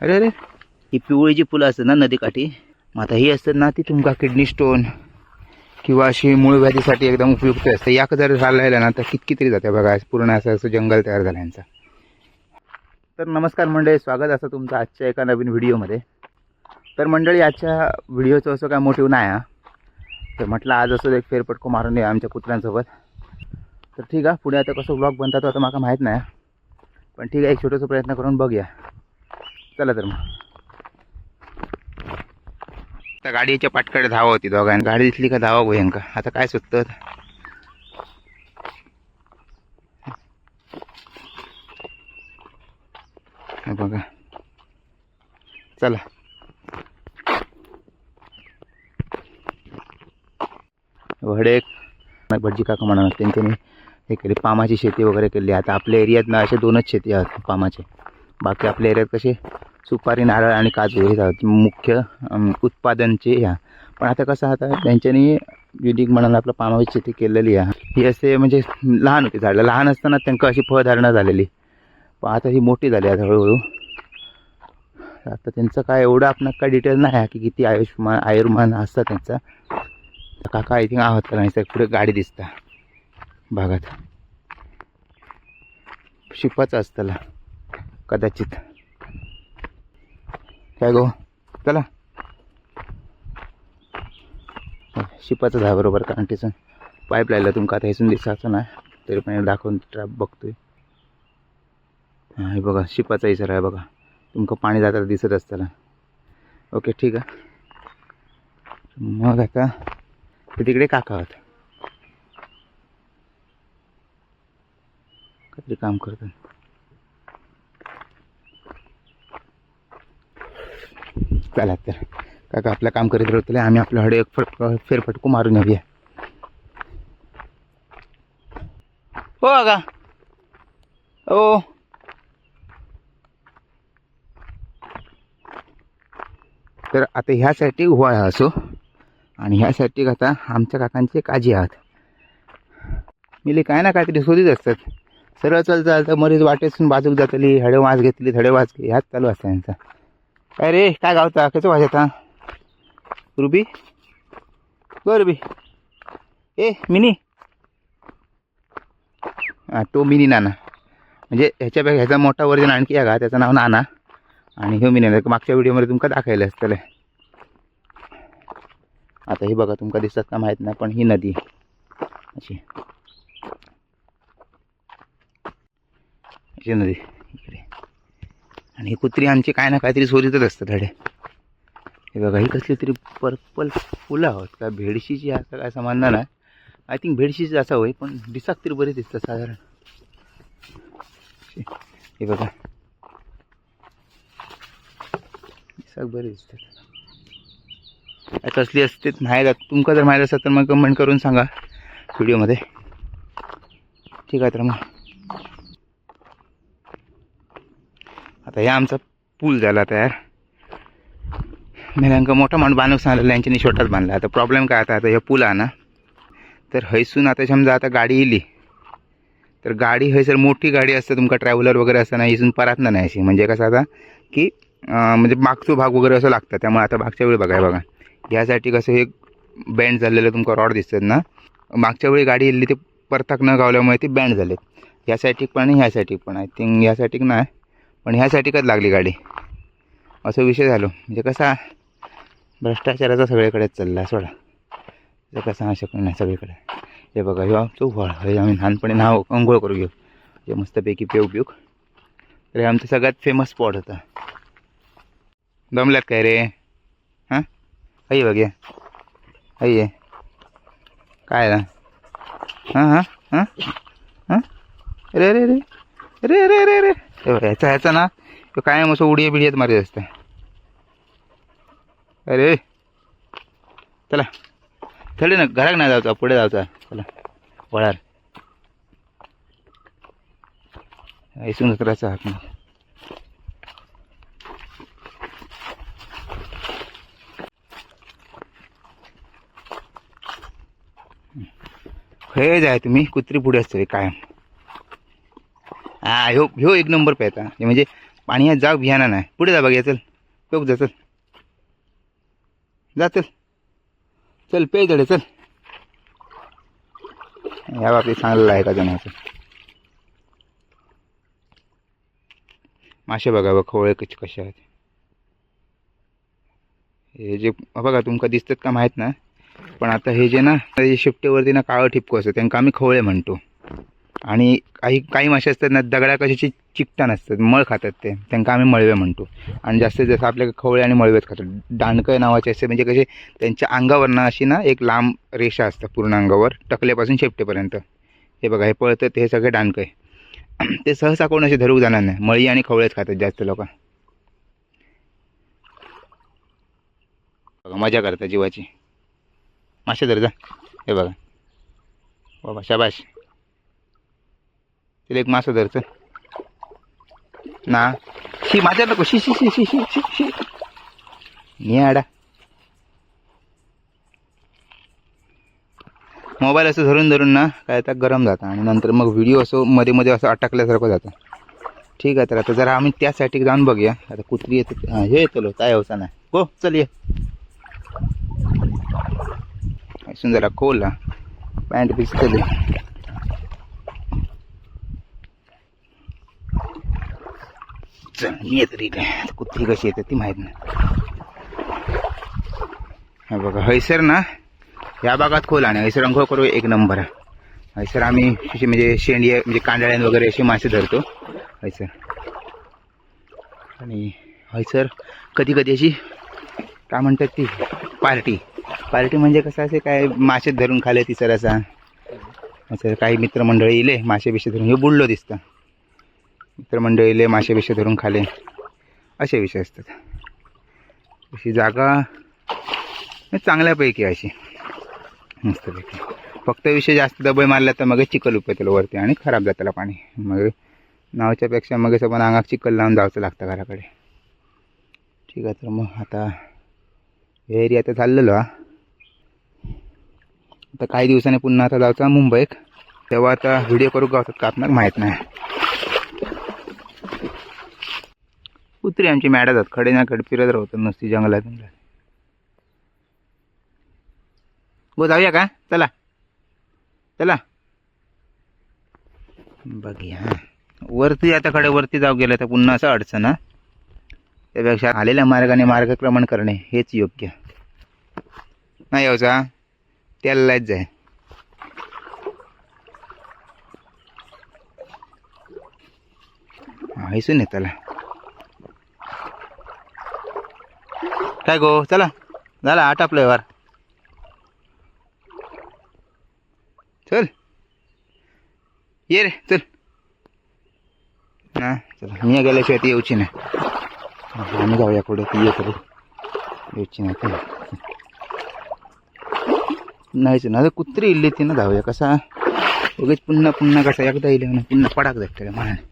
अरे अरे. ही पिवळी जी फुलं असतात ना नदीकाठी मग आता ही असतात ना ती तुमका किडनी स्टोन किंवा अशी मूळ व्याधीसाठी एकदम उपयुक्त असते. याक जर राहिला ना तर कितकी तरी जाते बघा. पूर्ण असं असं जंगल तयार झालं तर नमस्कार मंडळी स्वागत असं तुमचं आजच्या एका नवीन व्हिडिओमध्ये. तर मंडळी आजच्या व्हिडिओचं असं काय मोटिव्ह नाही हा. तर म्हटलं आज असं एक फेरपटको मारून या आमच्या कुत्र्यांसोबत. तर ठीक आहे पुढे आता कसं ब्लॉग बनतात आता मला माहीत नाही पण ठीक आहे एक छोटासा प्रयत्न करून बघूया. चला तर मग. आता गाडीच्या पाटकडे धावा होती दोघांनी. गाडी दिसली का धावा भयंका आता काय सुचतं? बघा. चला. वडे भटजी काका म्हणा त्यांनी हे केली पामाची शेती वगैरे केली. आता आपल्या एरियात ना असे दोनच शेती आहेत पामाचे. बाकी आपल्या एरियात कसे? सुपारी नारळ आणि काजू हे मुख्य उत्पादनचे ह्या पण आता कसं आता त्यांच्यानी युनिक म्हणाला आपलं पामावी शेती केलेली आहे. ही असे म्हणजे लहान होती झाडं. लहान असताना त्यांना अशी फळधारणा झालेली. पण आता ही मोठी झाली आता हळूहळू. आता त्यांचं काय एवढं आपण काय डिटेल नाही आहे की किती आयुष्यमान आयुर्मान असतं त्यांचा. काका आय थिंक आहोत का नाही? सर पुढे गाडी दिसता. भागात शिपाचं असतं कदाचित. काय गो? चला. शिपाचं आहे बरोबर कारण त्याचं पाईप लायला तुमका आता हेसून दिसायचं नाही तरी पण दाखवून ट्रॅप बघतोय. हे बघा शिपाचा इसर आहे बघा. तुमका पाणी जाताना दिसत असताना. ओके ठीक आहे. मग आता ते तिकडे काका आहोत. काहीतरी काम करतात. चला तर. काका आपलं काम करीत राहतो आम्ही आपल्या हडे एक फट फेरफटकू मारून येऊया. हो का हो. तर आता ह्यासाठी उभा असो. आणि ह्यासाठी आता आमच्या काकांचे काजी आहात. मिली काय ना काहीतरी शोधीत असतात. सरळ चल चालतं मरीज वाटेसून बाजूक जातली हडे वाज घेतली धडे वाज घे. ह्याच चालू असतं यांचा. काय रे काय गावता? कसं वाजता रुबी? ग रुबी. ए मिनी. हां तो मिनी नाना. म्हणजे ह्याच्यापेक्षा ह्याचा मोठा वर्जन आणखी आहे का त्याचं नाव नाना. आणि ह्यो मिनी मागच्या व्हिडिओमध्ये तुमका दाखवलं असतं आता ही बघा तुमका दिसतात का माहीत नाही पण ही नदी. अशी. अशी नदी. आणि ही कुत्री आमची काय ना काहीतरी सोरीतच असतं धडे. हे बघा ही कसली तरी पर्पल फुलं आहोत. का भेडशीची असं काय समानणार नाही. आय थिंक भेडशीची असा होय पण दिसाक तरी बरी दिसतं साधारण. हे बघा. दिसाक बरे दिसतात. कसली असते माहीत तुमका जर माहीत असेल तर मग कमेंट करून सांगा व्हिडिओमध्ये ठीक आहे तर मग. आता हे आमचा पूल झाला तयार. मी मोठा माणूस बांधूक सांगितलं यांच्यानी छोटाच बांधला. आता प्रॉब्लेम काय आता? आता हे पूल आहे ना तर हैसून आता समजा आता गाडी येली. तर गाडी हैसर मोठी गाडी असते तुमका ट्रॅव्हलर वगैरे असताना इथून परत नाही अशी म्हणजे कसं आता की म्हणजे मागचो भाग वगैरे असं लागतं. त्यामुळे आता मागच्या वेळी बघाय बघा. यासाठी कसं हे बँड झालेलं तुमका रॉड दिसतात ना. मागच्या वेळी गाडी येली ते परताक न गावल्यामुळे ते बँड झालेत. ह्यासाठी पण आणि ह्यासाठी पण. आय थिंक साईटिक नाही पण ह्यासाठी कच लागली गाडी? असं विषय झालो. म्हणजे कसा भ्रष्टाचाराचा सगळीकडेच चालला आहे सोडा. तर कसा हा शकत नाही सगळीकडे. हे बघा ह्यो आमचं फळ हे आम्ही लहानपणी नाव अंघोळ करू घेऊ. हे मस्तपैकी पेव पिऊक तर हे आमचं सगळ्यात फेमस स्पॉट होता. दमल्यात काय रे? हां? आई बघ आई आहे काय ना? हां हां हां? हां? रे अरे रे. रे अरे अरे अरे ह्याचा ह्याचा ना तो कायम असं उडिया बिडियात मारत असतं अरे चला. थोडे ना घराक नाही जायचा पुढे जायचा. चला. वळार ऐसून करायचा हाक मग खय जाय तुम्ही कुत्री पुढे असते कायम. हा ह्यो ह्यो एक नंबर पेता हे म्हणजे पाणी हा जाग भियाना नाही. पुढे जा बघा चल. टोक जा चल. जा चल. चल पे जडे चल. या बाबतीत चांगलं आहे का जणाचं? मासे बघा बघ खवळे कसे कसे आहेत. हे जे बघा तुमका दिसतात का माहीत ना? पण आता हे जे ना हे शिफ्टेवरती ना काळं ठिपको असतं त्यांना आम्ही खवळे म्हणतो. आणि काही काही मासे असतात ना दगडा कशाची चिकटा नसतात मळ खातात ते. त्यांना आम्ही मळवे म्हणतो. आणि जास्तीत जास्त आपल्या खवळे आणि मळवेच खातो दांडकं नावाचे असते म्हणजे कसे त्यांच्या अंगावर ना अशी ना एक लांब रेषा असतात पूर्ण अंगावर टकल्यापासून शेपटेपर्यंत. हे बघा हे पळतात हे सगळे दांडकं आहे. ते सहसा कोण असे धरूक जाणार नाही. मळी आणि खवळेच खातात जास्त लोक. बघा मजा करतात जीवाची. मासे धर जा. हे बघा. बाबा शाबाश तिला एक मासं धरचं ना. शी माझ्या नको. शी शी शी शी शी शी शी. नि आडा. मोबाईल असं धरून धरून ना काय आता गरम जातं आणि नंतर मग व्हिडिओ असो मध्ये मध्ये असं अटकल्यासारखं जातं. ठीक आहे तर आता जरा आम्ही त्यासाठी जाऊन बघूया. आता कुत्री येते हे येतो काय होता नाही. हो चल ये. जरा खोल पॅन्ट भिजतली चल मी येतो ठीक आहे कुत्री कशी येते ती माहीत नाही. हा बघा हैसर ना या भागात खोल आणि हैसर अंघोळ करू एक नंबर आहे. हैसर आम्ही अशी म्हणजे शेंडी म्हणजे कांदळ्यान वगैरे असे मासे धरतो. हैसर. आणि हैसर कधी कधी अशी काय म्हणतात ती पार्टी. पार्टी म्हणजे कसं असे काय मासे धरून खाले ती सर असा. असं काही मित्रमंडळी इले मासे बिशे धरून. हे बुडलो दिसतं. मित्रमंडळी मंडळीले मासे बिसे धरून खाले. असे विषय असतात. अशी जागा चांगल्यापैकी अशी. मस्तपैकी. फक्त विषय जास्त दबई मारला तर मग चिखल उपयतलं वरती आणि खराब जाताला पाणी. मग नावच्यापेक्षा मग पण अंगात चिखल लावून जावचं लागतं घराकडे. ठीक आहे तर मग आता हे एरिया तर चाललेलो हा. आता काही दिवसांनी पुन्हा आता जायचा मुंबईत. तेव्हा आता व्हिडिओ करू गावतात का आपणार माहीत नाही. कुत्री आमची मॅडात खडे ना खड फिरत राहतात नुसती जंगलात. हो जाऊया का? चला. चला. बघूया. वरती आता कडे वरती जाऊ गेलं तर पुन्हा असं अडचण हा. त्यापेक्षा आलेल्या मार्गाने मार्गक्रमण करणे हेच योग्य. नाही हो, यावचा त्यालाच जाय. हैसून येताला काय गो चला. झाला आठ आपलं व्यवहार. चल. ये रे चल. ना चला. मी गेल्याशिवाय ती येऊची नाही आम्ही जाऊया पुढे. ती ये करू येऊची नाही नाहीच ना कुत्री इल्ली ती ना जाऊया. कसा? उगीच पुन्हा पुन्हा कसा? एकदा येईल म्हणून पुन्हा पडाक जाते म्हणाने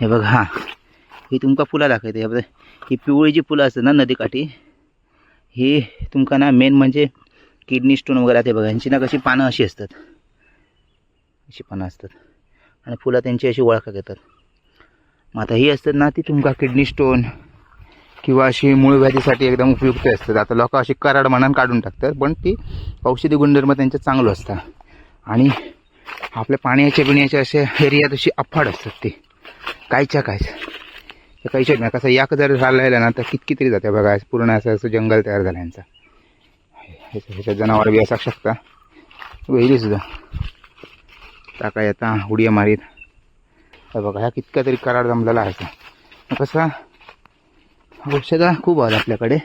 हे बघ हां. ही तुमका फुलं दाखवते. हे बघ ही पिवळी जी फुलं असतात ना नदीकाठी ही तुमका ना मेन म्हणजे किडनी स्टोन वगैरे ते बघा. यांची ना कशी पानं अशी असतात. अशी पानं असतात. आणि फुलं त्यांची अशी ओळखा घेतात. मग आता ही असतात ना ती तुमका किडनी स्टोन किंवा अशी मूळ व्याधीसाठी एकदम उपयुक्त असतात. आता लोक अशी कराड म्हणान काढून टाकतात पण ती औषधी गुणधर्म त्यांचं चांगलं असतं आणि आपल्या पाण्याच्या पिण्याच्या अशा एरिया तशी अफाट असतात ती. कायच्या? तर काही काहीच नाही. कसं याक जर झालेलं ना तर कितकी तरी जाते बघा. पूर्ण असं असं जंगल तयार झालं यांचं. ह्याच्या जनावर बी असू शकता. वेली सुद्धा. टाका येता उड्या मारीत. बघा ह्या कितका तरी करार जमलेला आहे कसा? औषधं खूप आहेत आपल्याकडे.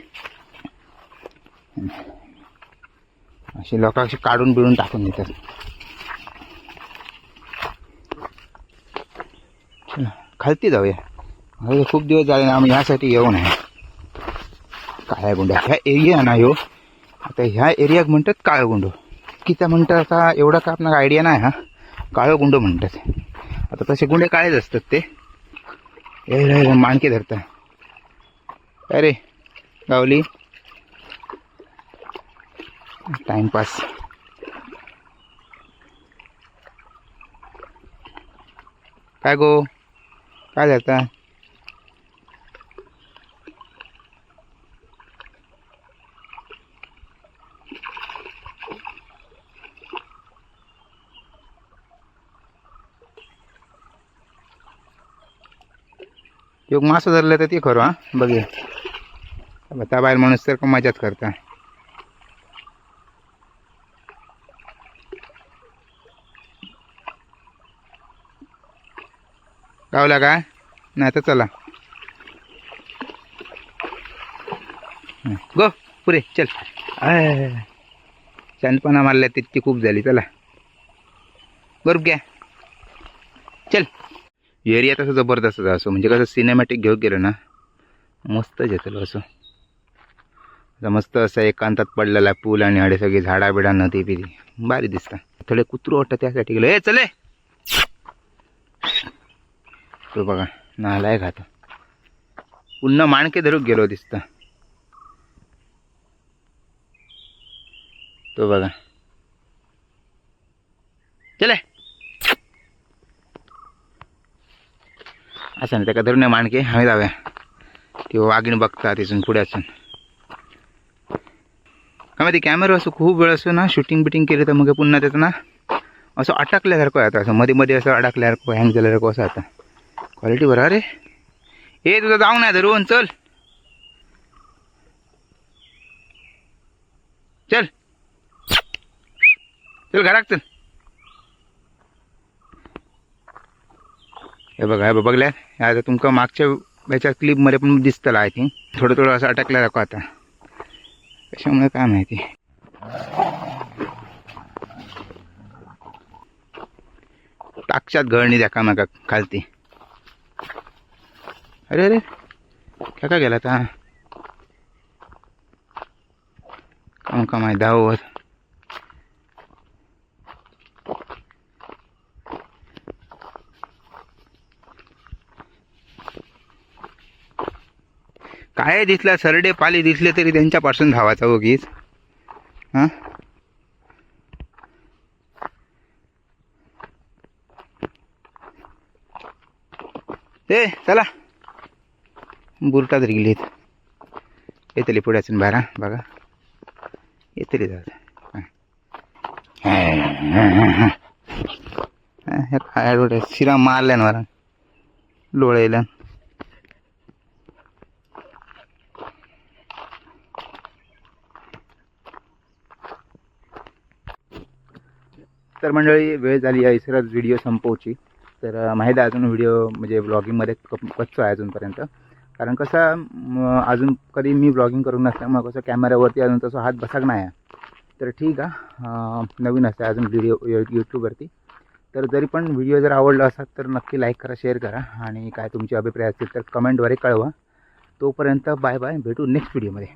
अशी लोक अशी काढून बिळून टाकून देतात. खालती जाऊया. अरे खूप दिवस झाले ना आम्ही ह्यासाठी येऊ नये काळ्यागुंड ह्या एरिया ना यो. आता ह्या एरियाक म्हणतात काळगुंड की किती म्हणतात आता एवढा का आपणाला आयडिया नाही हा? काळगुंड म्हणतात. आता तसे गुंडे काळेच असतात ते. ए माणके धरता. अरे गावली. टाइमपास काय गो? काय जाता योग मासं धरलं तर ते खरं हां? बघे. त्या बाहेर माणूस तर मजाच करता. गावला काय नाही तर चला. गो पुरे चल. शांतपणा मारल्या तितकी खूप झाली. चला. बरोबर घ्या. चल. एरिया तसं जबरदस्त असं. म्हणजे कसं सिनेमॅटिक घेऊन गेलं ना मस्त येतं असं. आता मस्त असं एकांतात पडलेला पूल आणि हडे सगळी झाडा बिडा नदी बिदी. भारी दिसतं. थोडे कुत्रू वाटतं त्यासाठी गेलो. ए चले तो बघा नालाय खातो पुन्हा माणके धरून गेलो दिसतं. तो बघा. चले असं ना त्याका धरून माणके आम्ही जाऊया. ती वाघीण बघता तिथून पुढे असून. का माहिती कॅमेरा असं खूप वेळ असो ना शूटिंग बिटिंग केली तर मग पुन्हा त्याचं ना असं अटकल्यासारखं आहे आता असं मध्ये मध्ये असं अडकल्यासारखं हँग झाल्यासारखं असं आता. क्वालिटी बरं अरे. ए तुझं जाऊ नाही धरून चल. चल. चल घरात चल. हे बघा हे बघल्या. आता तुमका मागच्या याच्या क्लिपमध्ये पण दिसतलं आय थिंक थोडं थोडं असं अटकल्यासारखं आता. कशामुळे काय माहिती? टाक्षात गळणी द्या का नका खालती. अरे अरे. काय काय गेला आता काम का माहिती धावत काय दिसला सरडे पाली दिसले तरी त्यांच्यापासून धावाचा उगीच हो हां? ए चला. बुरटात रिगलीत येतली पुढे असून बारा बघा. येतली जात काय डोळे शिरा मारल्यान मला लोळेला तर मंडळी वेळ झाली आहे इसरच व्हिडिओ संपवची. तर माहीत आहे अजून व्हिडिओ म्हणजे ब्लॉगिंगमध्ये कप कच्चो आहे अजूनपर्यंत. कारण कसं अजून कधी मी ब्लॉगिंग करून नसल्यामुळे कसं कॅमेऱ्यावरती अजून तसं हात बसक नाही आहे. तर ठीक आहे नवीन असतं अजून व्हिडिओ यूट्यूबवरती तर जरी पण व्हिडिओ जर आवडला असाल तर नक्की लाईक करा शेअर करा. आणि काय तुमचे अभिप्राय असतील तर कमेंटद्वारे कळवा. तोपर्यंत बाय बाय भेटू नेक्स्ट व्हिडिओमध्ये